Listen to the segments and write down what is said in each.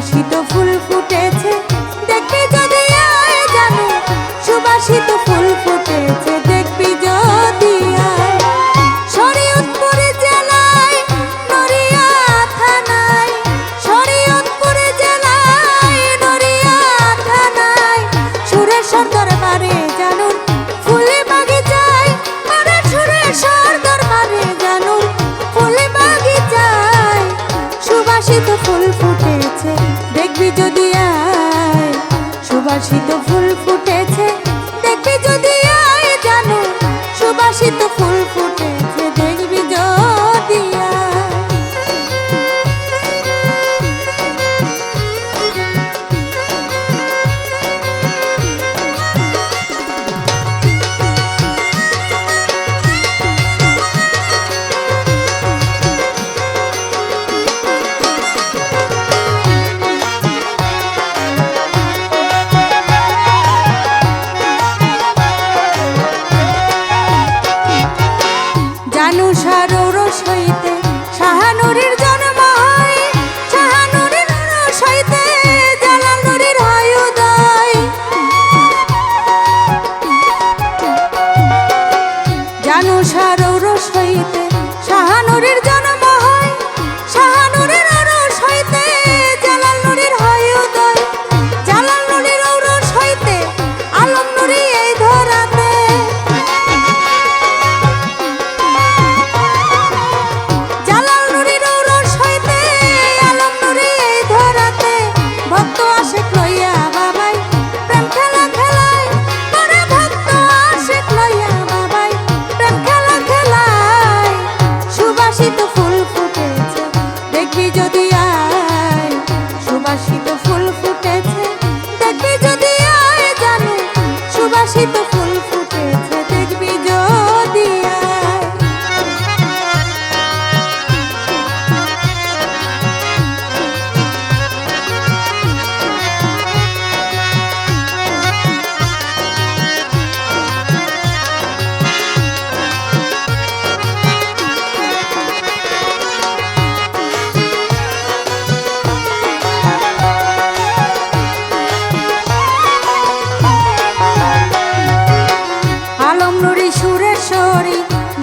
সুবাসিত ফুল ফুটেছে। দেখবি যদি আয় জানো, সুবাসিত ফুল ফুটেছে দেখবি যদি ফুলে ফুল ফুটে তুই যদি আয় সুবাসিত ফুল ফুল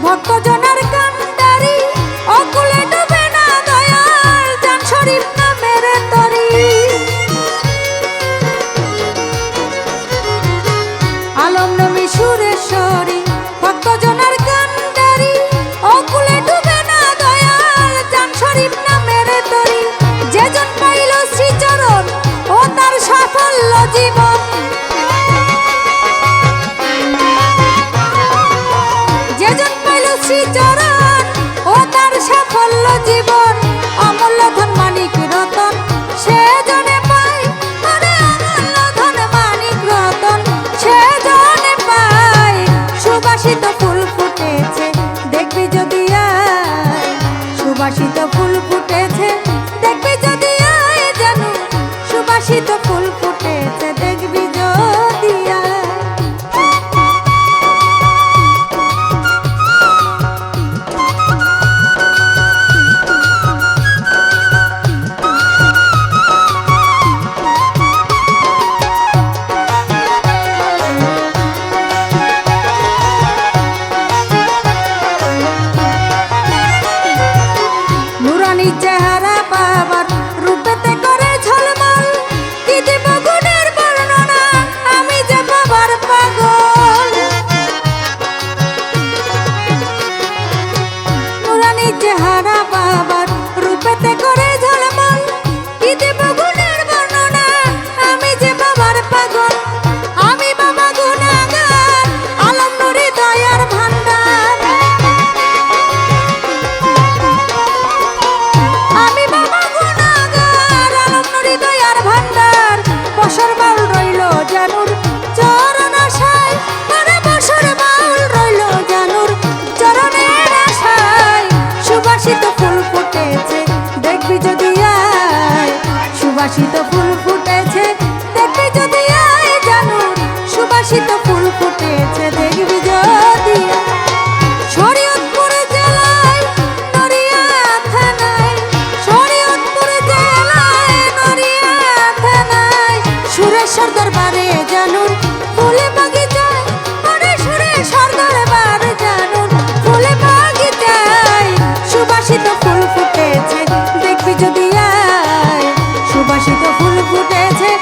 ভক্ত রানী চেহারা বাবার রূপেতে করে ঝলমল। বর্ণনা আমি যে বাবার পাগল। রানী চেহারা সুবাসিত ফুল ফুটেছে। দেখবি যদি আয় জানো সুবাসিত ফুল ফুটেছে, দেখবি যদি। শরীয়তপুরে জেলায়, নড়িয়া থানায়, শরীয়তপুরে জেলায়, নড়িয়া থানায়। সুরেশ্বর দরবারে ফুল ফুটেছে ফুটেছে